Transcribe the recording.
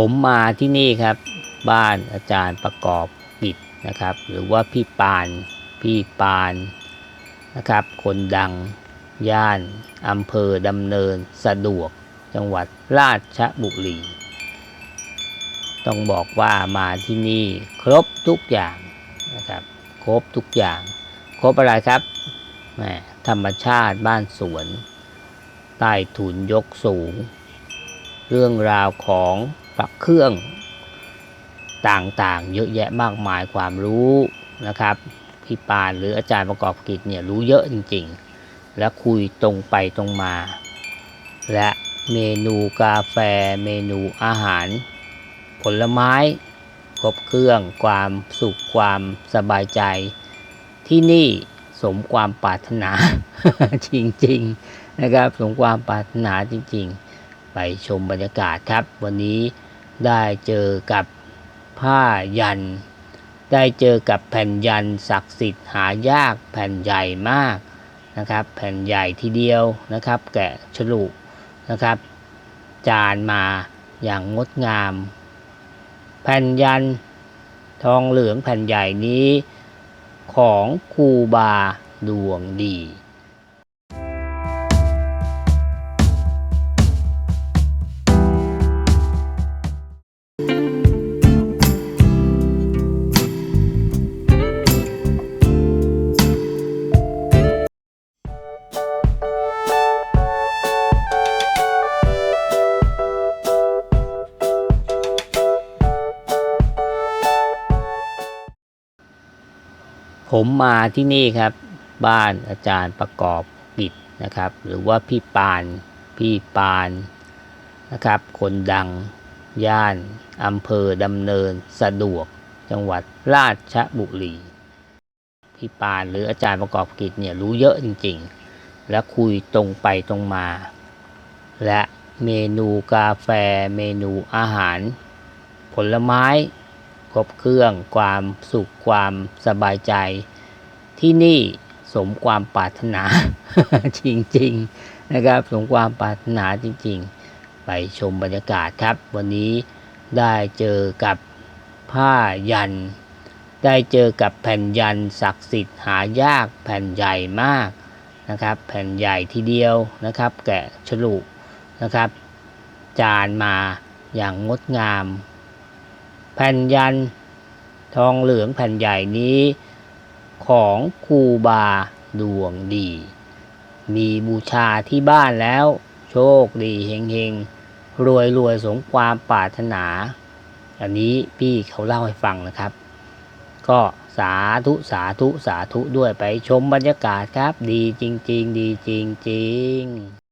ผมมาที่นี่ครับ บ้านอาจารย์ประกอบกิจนะครับ หรือว่าพี่ปาน พี่ปานนะครับ คนดังย่านอำเภอดำเนินสะดวกจังหวัดราชบุรี ต้องบอกว่ามาที่นี่ครบทุกอย่างนะครับ ครบทุกอย่าง ครบอะไรครับแหมธรรมชาติบ้านสวน ใต้ถุนยกสูง เรื่องราวของ ปรับเครื่องต่างๆ เยอะแยะมากมายความรู้นะครับพี่ปานหรืออาจารย์ประกอบกิจเนี่ยรู้เยอะจริงๆ และคุยตรงไปตรงมา และเมนูกาแฟ เมนูอาหาร ผลไม้ครบเครื่อง ความสุขความสบายใจ ที่นี่สมความปรารถนาจริงๆนะครับ สมความปรารถนาจริงๆ ไปชมบรรยากาศครับ วันนี้ ได้เจอกับผ้ายัน ได้เจอกับแผ่นยันศักดิ์สิทธิ์หายากแผ่นใหญ่มากนะครับ แผ่นใหญ่ทีเดียวนะครับ แกะฉลุนะครับ จานมาอย่างงดงาม แผ่นยันทองเหลืองแผ่นใหญ่นี้ของครูบาดวงดี ผมมาที่นี่ครับ บ้านอาจารย์ประกอบกิจนะครับ หรือว่าพี่ปานพี่ปานนะครับ คนดังย่านอำเภอดำเนินสะดวกจังหวัดราชบุรีพี่ปานหรืออาจารย์ประกอบกิจเนี่ยรู้เยอะจริงๆ และคุยตรงไปตรงมา และเมนูกาแฟเมนูอาหาร ผลไม้ ครบเครื่องความสุขความสบายใจ ที่นี่สมความปรารถนาจริงๆนะครับ สมความปรารถนาจริง ๆ ไปชมบรรยากาศครับ วันนี้ได้เจอกับผ้ายัน ได้เจอกับแผ่นยันศักดิ์สิทธิ์หายากแผ่นใหญ่มากนะครับ แผ่นใหญ่ทีเดียวนะครับ แกะฉลุนะครับ จานมาอย่างงดงาม แผ่นยันทองเหลืองแผ่นใหญ่นี้ ของครูบาดวงดี มีบูชาที่บ้านแล้ว โชคดีเฮงเฮงรวยรวยสมความปรารถนา อันนี้พี่เขาเล่าให้ฟังนะครับ ก็สาธุสาธุสาธุด้วยไปชมบรรยากาศครับ ดีจริง ๆ ดีจริง ๆ